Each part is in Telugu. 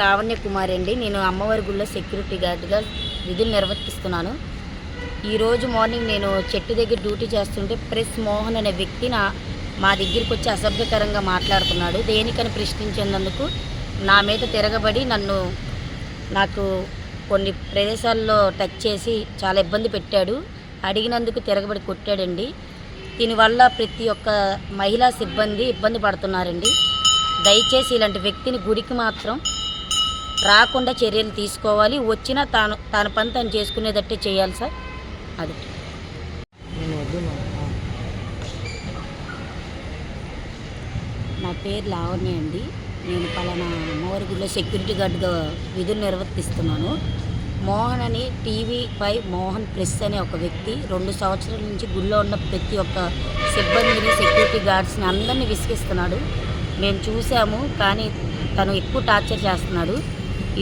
లావణ్య కుమార్ అండి. నేను అమ్మవారి గుళ్ళో సెక్యూరిటీ గార్డ్గా విధులు నిర్వర్తిస్తున్నాను. ఈరోజు మార్నింగ్ నేను చెట్టు దగ్గర డ్యూటీ చేస్తుంటే ప్రెస్ మోహన్ అనే వ్యక్తి నా మా దగ్గరికి వచ్చి అసభ్యకరంగా మాట్లాడుతున్నాడు. దేనికని ప్రశ్నించినందుకు నా మీద తిరగబడి నన్ను నాకు కొన్ని ప్రదేశాల్లో టచ్ చేసి చాలా ఇబ్బంది పెట్టాడు. అడిగినందుకు తిరగబడి కొట్టాడండి. దీనివల్ల ప్రతి ఒక్క మహిళా సిబ్బంది ఇబ్బంది పడుతున్నారండి. దయచేసి ఇలాంటి వ్యక్తిని గుడికి మాత్రం రాకుండా చర్యలు తీసుకోవాలి. వచ్చినా తాను తన పని తను చేసుకునేటట్టే చేయాలి సార్. అది. నా పేరు లావణ్య అండి. నేను పలానా అమ్మవారి గుడిలో సెక్యూరిటీ గార్డ్గా విధులు నిర్వర్తిస్తున్నాను. మోహన్ అని టీవీ పై మోహన్ ప్రెస్ అనే ఒక వ్యక్తి రెండు సంవత్సరాల నుంచి గుడిలో ఉన్న ప్రతి ఒక్క సిబ్బందిని సెక్యూరిటీ గార్డ్స్ని అందరినీ విసిగిస్తున్నాడు. మేము చూసాము కానీ తను ఎక్కువ టార్చర్ చేస్తున్నాడు.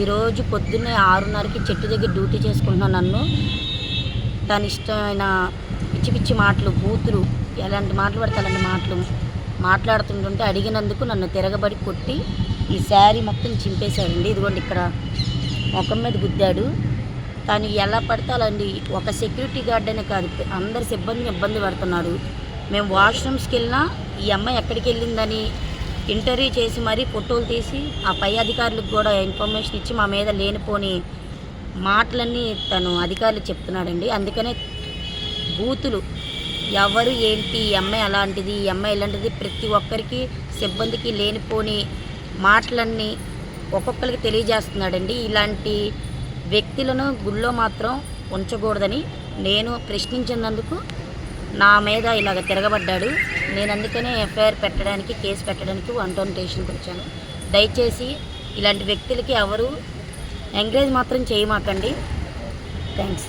ఈరోజు పొద్దున్నే ఆరున్నరకి చెట్టు దగ్గర డ్యూటీ చేసుకుంటున్నాను నన్ను. తన ఇష్టమైన పిచ్చి పిచ్చి మాటలు బూతులు ఎలాంటి మాటలు పడితే అలాంటి మాటలు మాట్లాడుతుంటుంటే అడిగినందుకు నన్ను తిరగబడి కొట్టి ఈ శారీ మొత్తం చింపేశాడండి. ఇదిగోండి ఇక్కడ ముఖం మీద గుద్దాడు. తను ఎలా పడితే అలాంటి ఒక సెక్యూరిటీ గార్డ్ అనే కాదు అందరి సిబ్బందిని ఇబ్బంది పడుతున్నాడు. మేము వాష్రూమ్స్కి వెళ్ళినా ఈ అమ్మాయి ఎక్కడికి వెళ్ళిందని ఇంటర్వ్యూ చేసి మరీ ఫోటోలు తీసి ఆ పై అధికారులకు కూడా ఇన్ఫర్మేషన్ ఇచ్చి మా మీద లేనిపోని మాటలన్నీ తను అధికారులు చెప్తున్నాడండి. అందుకనే బూతులు ఎవరు ఏంటి ఈ అమ్మాయి అలాంటిది ఈ అమ్మాయి ఇలాంటిది ప్రతి ఒక్కరికి సిబ్బందికి లేనిపోని మాటలన్నీ ఒక్కొక్కరికి తెలియజేస్తున్నాడండి. ఇలాంటి వ్యక్తులను గుళ్ళో మాత్రం ఉంచకూడదని నేను ప్రశ్నించినందుకు నా మీద ఇలాగ తిరగబడ్డాడు. నేను అందుకనే ఎఫ్ఐఆర్ పెట్టడానికి కేసు పెట్టడానికి వన్ టౌన్ స్టేషన్కి వచ్చాను. దయచేసి ఇలాంటి వ్యక్తులకి ఎవరు ఎంకరేజ్ మాత్రం చేయమాకండి. థ్యాంక్స్